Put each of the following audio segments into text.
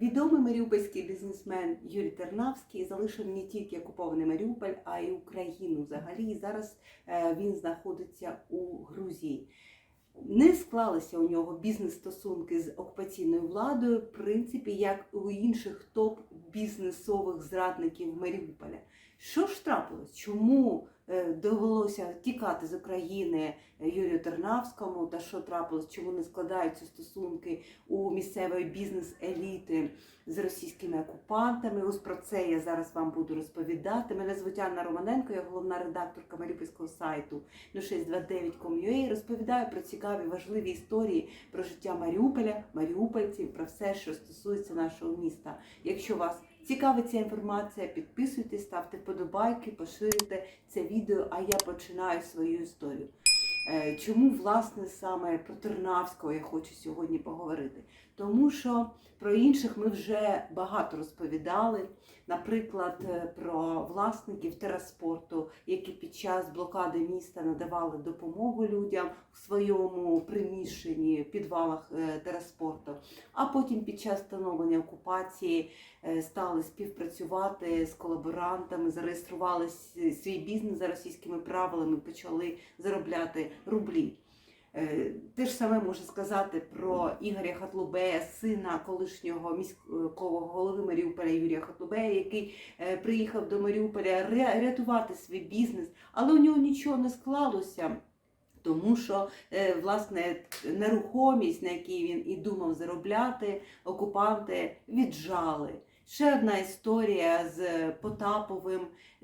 Відомий маріупольський бізнесмен Юрій Тернавський залишив не тільки окупований Маріуполь, а й Україну взагалі. І зараз е, він знаходиться у Грузії. Не склалися у нього бізнес-стосунки з окупаційною владою, в принципі, як у інших топ-бізнесових зрадників Маріуполя. Що ж трапилось? Чому довелося тікати з України Юрію Тернавському? Та що трапилось? Чому не складаються стосунки у місцевої бізнес-еліти з російськими окупантами? Ось про це я зараз вам буду розповідати. Мене звуть Анна Романенко, я головна редакторка Маріупольського сайту 0629.com.ua. Розповідаю про цікаві важливі історії про життя Маріуполя, маріупольців, про все, що стосується нашого міста. Якщо вас Цікавить ця інформація, підписуйтесь, ставте вподобайки, поширюйте це відео, а я починаю свою історію. Е, Чому, власне, саме про Тернавського я хочу сьогодні поговорити? Тому що про інших ми вже багато розповідали. Наприклад, е, про власників тераспорту, які під час блокади міста надавали допомогу людям в своєму приміщенні, підвалах е, тераспорту, а потім під час встановлення окупації е, стали співпрацювати з колаборантами, зареєстрували свій бізнес за російськими правилами, почали заробляти рублі. Е, Те ж саме можна сказати про Ігоря Хатлубея, сина колишнього міського голови Маріуполя Юрія Хатлубея, який е, приїхав до Маріуполя рятувати свій бізнес, але у нього нічого не склалося. Тому що е, власне нерухомість, на якій він і думав заробляти, окупанти віджали. Ще одна історія з Потаповим.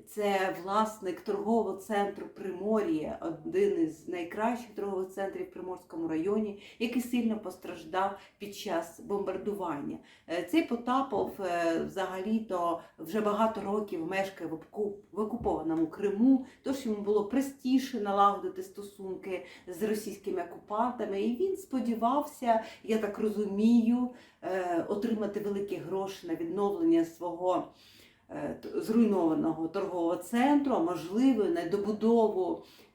Це власник торгового центру Примор'я, один із найкращих торгових центрів в Приморському районі, який сильно постраждав під час бомбардування. Е, Цей Потапов е, взагалі-то вже багато років мешкає в оку- окупованому Криму, тож йому було простіше налагодити стосунки з російськими окупантами, і він сподівався, я так розумію, е, отримати великі гроші на відновлення свого е, зруйнованого торгового центру, а можливо, на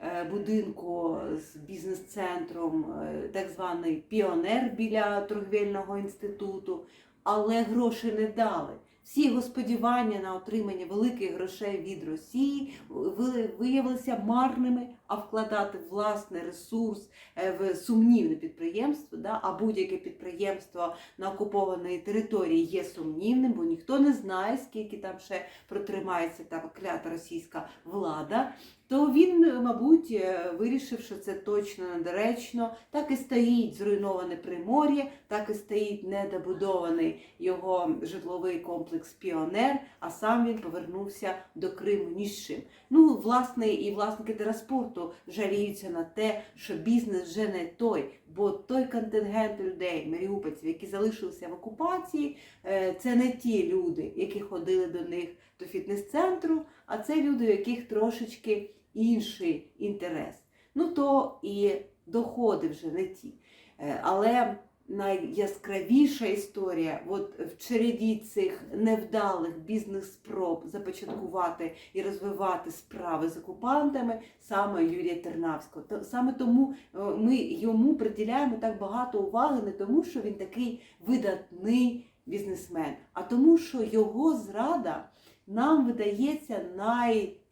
е, будинку з бізнес-центром, е, так званий піонер біля торгівельного інституту, але гроші не дали. Всі його сподівання на отримання великих грошей від Росії ви- виявилися марними, а вкладати власний ресурс е, в сумнівне підприємство, да, а будь-яке підприємство на окупованій території є сумнівним, бо ніхто не знає, скільки там ще протримається та клята російська влада. То він, мабуть, е, вирішив, що це точно недоречно. Так і стоїть зруйноване примор'я, так і стоїть недобудований його житловий комплекс Піонер, а сам він повернувся до Криму ні з чим. Ну, власне, і власники тераспорту жаліються на те, що бізнес вже не той, бо той контингент людей, маріупольців, які залишилися в окупації, е, це не ті люди, які ходили до них до фітнес-центру, а це люди, у яких трошечки інший інтерес. Ну то і доходи вже не ті. Е, Але найяскравіша історія, от в череді цих невдалих бізнес-спроб започаткувати і розвивати справи з окупантами саме Юрія Тернавського. Саме тому е, ми йому приділяємо так багато уваги, не тому, що він такий видатний бізнесмен, а тому, що його зрада нам видається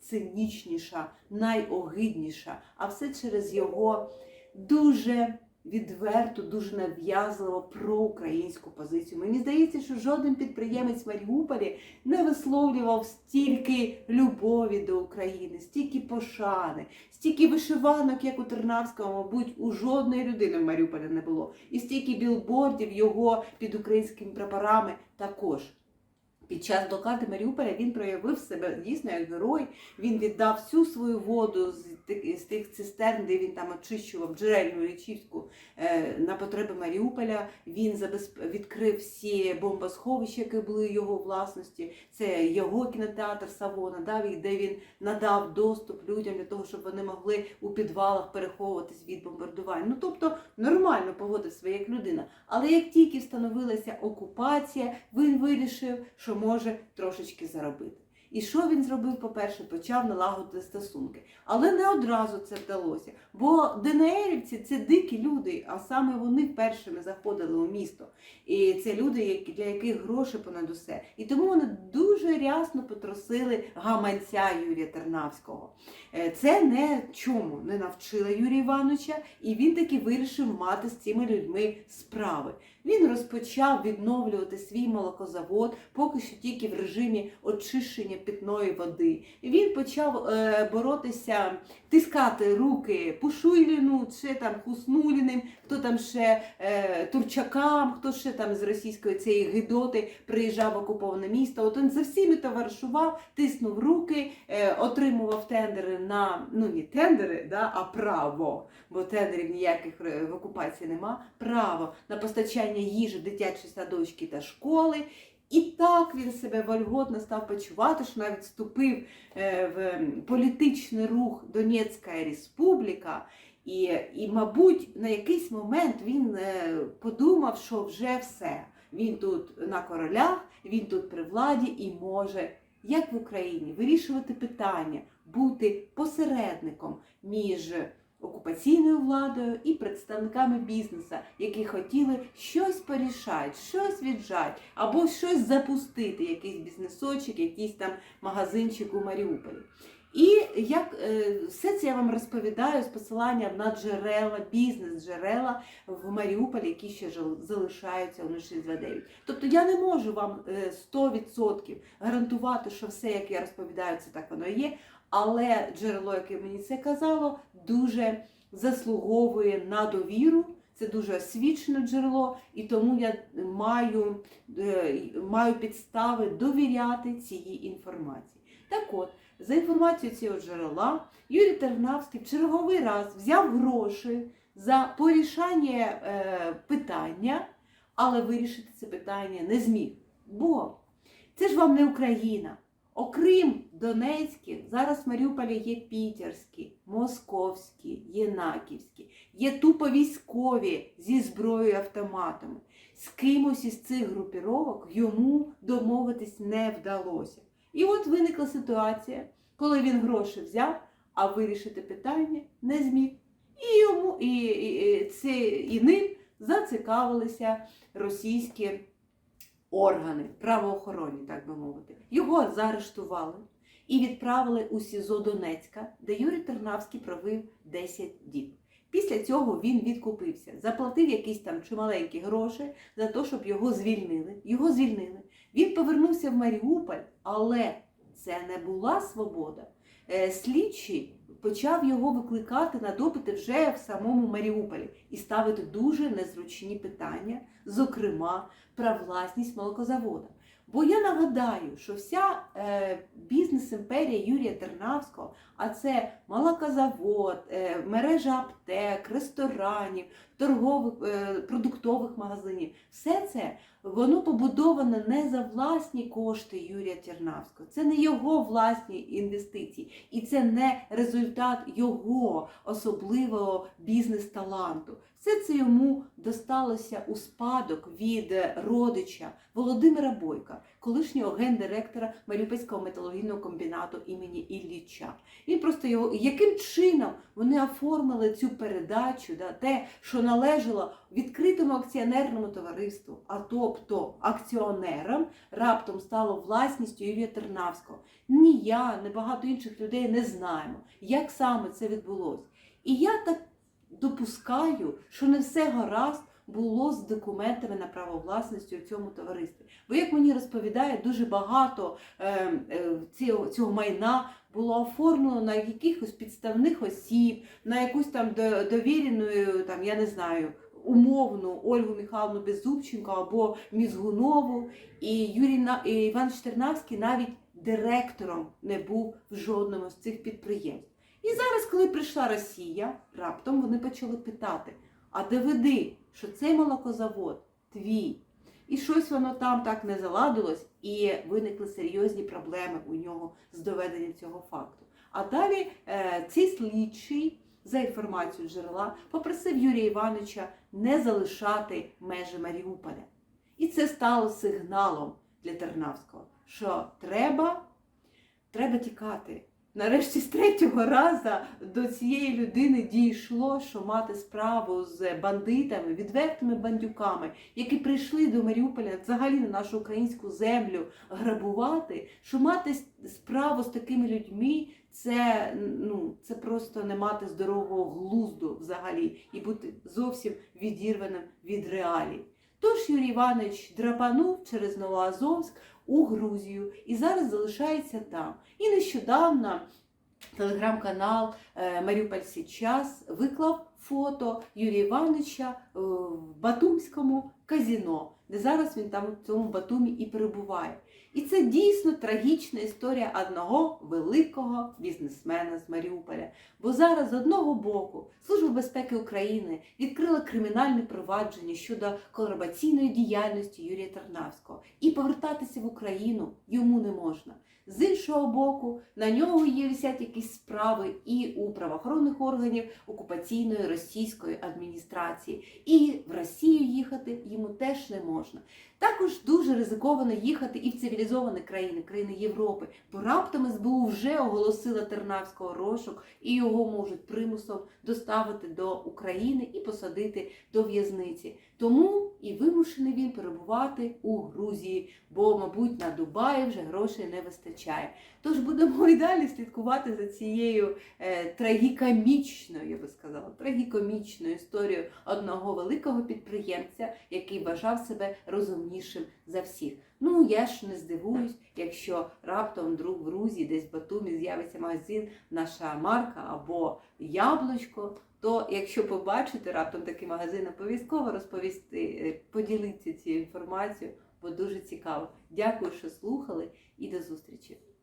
найцинічніша, найогидніша, а все через його дуже відверту, дуже нав'язливо проукраїнську позицію. Мені здається, що жоден підприємець в Маріуполі не висловлював стільки любові до України, стільки пошани, стільки вишиванок, як у Тернавського, мабуть, у жодної людини в Маріуполі не було. І стільки білбордів його під українськими прапорами також. Під час блокади Маріуполя він проявив себе дійсно як герой. Він віддав всю свою воду з тих, цистерн, де він там очищував джерельну річівську е, на потреби Маріуполя. Він відкрив всі бомбосховища, які були його власності. Це його кінотеатр Савона, да, де він надав доступ людям для того, щоб вони могли у підвалах переховуватись від бомбардувань. Ну тобто нормально поводив себе як людина. Але як тільки встановилася окупація, він вирішив, що може трошечки заробити. І що він зробив? По-перше, почав налагодити стосунки. Але не одразу це вдалося. Бо ДНРівці це дикі люди, а саме вони першими заходили у місто. І це люди, для яких гроші понад усе. І тому вони дуже рясно потросили гаманця Юрія Тернавського. Е, Це не чому не навчила Юрія Івановича, і він таки вирішив мати з цими людьми справи. Він розпочав відновлювати свій молокозавод, поки що тільки в режимі очищення питної води. Він почав е, боротися, тискати руки Пушуйліну, чи там Хуснуліним, хто там ще е, Турчакам, хто ще там з російської цієї гидоти приїжджав в окуповане місто. От він за всіми товаришував, тиснув руки, е, отримував тендери на ну не тендери, да, а право, бо тендерів ніяких е, в окупації нема. Право на постачання їжі, дитячі садочки та школи. І так він себе вольготно став почувати, що навіть вступив е, в політичний рух Донецька Республіка. І, і, мабуть, на якийсь момент він е, подумав, що вже все. Він тут на королях, він тут при владі і може, як в Україні, вирішувати питання, бути посередником між окупаційною владою і представниками бізнесу, які хотіли щось порішати, щось віджати, або щось запустити, якийсь бізнесочок, якийсь там магазинчик у Маріуполі. І як е, все це я вам розповідаю з посиланням на джерела, бізнес-джерела в Маріуполі, які ще залишаються у 069. Тобто я не можу вам е, 100% гарантувати, що все, як я розповідаю, це так воно є. Але джерело, яке мені це казало, дуже заслуговує на довіру. Це дуже освічене джерело, і тому я маю, е, маю підстави довіряти цієї інформації. Так от, за інформацією цього джерела, Юрій Тернавський в черговий раз взяв гроші за порішання е, питання, але вирішити це питання не зміг. Бо це ж вам не Україна. Окрім Донецьких, зараз в Маріуполі є пітерські, московські, єнаківські, є тупо військові зі зброєю автоматами. З кимось із цих групіровок йому домовитись не вдалося. І от виникла ситуація, коли він гроші взяв, а вирішити питання не зміг. І йому і, і, і, і ним зацікавилися російські органи, правоохоронні, так би мовити. Його заарештували і відправили у СІЗО Донецька, де Юрій Тернавський провів 10 діб. Після цього він відкупився, заплатив якісь там чималенькі гроші за те, щоб його звільнили. Його звільнили. Він повернувся в Маріуполь, але це не була свобода. Е, Слідчий почав його викликати на допити вже в самому Маріуполі і ставити дуже незручні питання, зокрема про власність молокозавода. Бо я нагадаю, що вся е, бізнес-імперія Юрія Тернавського, а це молокозавод, е, мережа аптек, ресторанів, торгових е, продуктових магазинів, все це воно побудоване не за власні кошти Юрія Тернавського. Це не його власні інвестиції, і це не результат його особливого бізнес-таланту. Все це йому досталося у спадок від родича Володимира Бойка, колишнього гендиректора Маріупольського металургійного комбінату імені Ілліча. Він просто його яким чином вони оформили цю передачу, да, те, що належало відкритому акціонерному товариству, а тобто акціонерам, раптом стало власністю Юрія Тернавського. Ні я, ні багато інших людей не знаємо, як саме це відбулося. І я так допускаю, що не все гаразд було з документами на право власності у цьому товаристві. Бо, як мені розповідає, дуже багато е, е, цього, цього майна було оформлено на якихось підставних осіб, на якусь там до- довірену, там, я не знаю, умовну Ольгу Михайловну Беззубченко або Мізгунову. І Юрій і Іван Штернавський навіть директором не був в жодному з цих підприємств. І зараз, коли прийшла Росія, раптом вони почали питати: а доведи, що цей молокозавод твій. І щось воно там так не заладилось, і виникли серйозні проблеми у нього з доведенням цього факту. А далі е, цей слідчий, за інформацією джерела, попросив Юрія Івановича не залишати межі Маріуполя. І це стало сигналом для Тернавського, що треба треба тікати. Нарешті з третього разу до цієї людини дійшло, що мати справу з бандитами, відвертими бандюками, які прийшли до Маріуполя взагалі на нашу українську землю грабувати, що мати справу з такими людьми, це, ну, це просто не мати здорового глузду взагалі і бути зовсім відірваним від реалій. Тож Юрій Іванович драпанув через Новоазовськ у Грузію і зараз залишається там. І нещодавно телеграм-канал Маріупольський час виклав фото Юрія Івановича е, в Батумському казіно, де зараз він там в цьому Батумі і перебуває. І це дійсно трагічна історія одного великого бізнесмена з Маріуполя. Бо зараз з одного боку Служба безпеки України відкрила кримінальне провадження щодо колабораційної діяльності Юрія Тарнавського, і повертатися в Україну йому не можна. З іншого боку, на нього є висять якісь справи і у правоохоронних органів окупаційної російської адміністрації, і в Росію їхати йому теж не можна. Також дуже ризиковано їхати і в цивілізовані країни, країни Європи, бо раптом СБУ вже оголосила Тернавського розшук і його можуть примусом доставити до України і посадити до в'язниці. Тому і вимушений він перебувати у Грузії, бо, мабуть, на Дубаї вже грошей не вистачає. Тож будемо і далі слідкувати за цією е, трагікомічною, я би сказала, трагікомічною історією одного великого підприємця, який вважав себе розумнішим за всіх. Ну я ж не здивуюсь, якщо раптом вдруг в Грузії, десь в Батумі з'явиться магазин наша марка або яблучко. То якщо побачите раптом такий магазин, обов'язково розповісти, е, поділитися цією інформацією, бо дуже цікаво. Дякую, що слухали, і до зустрічі.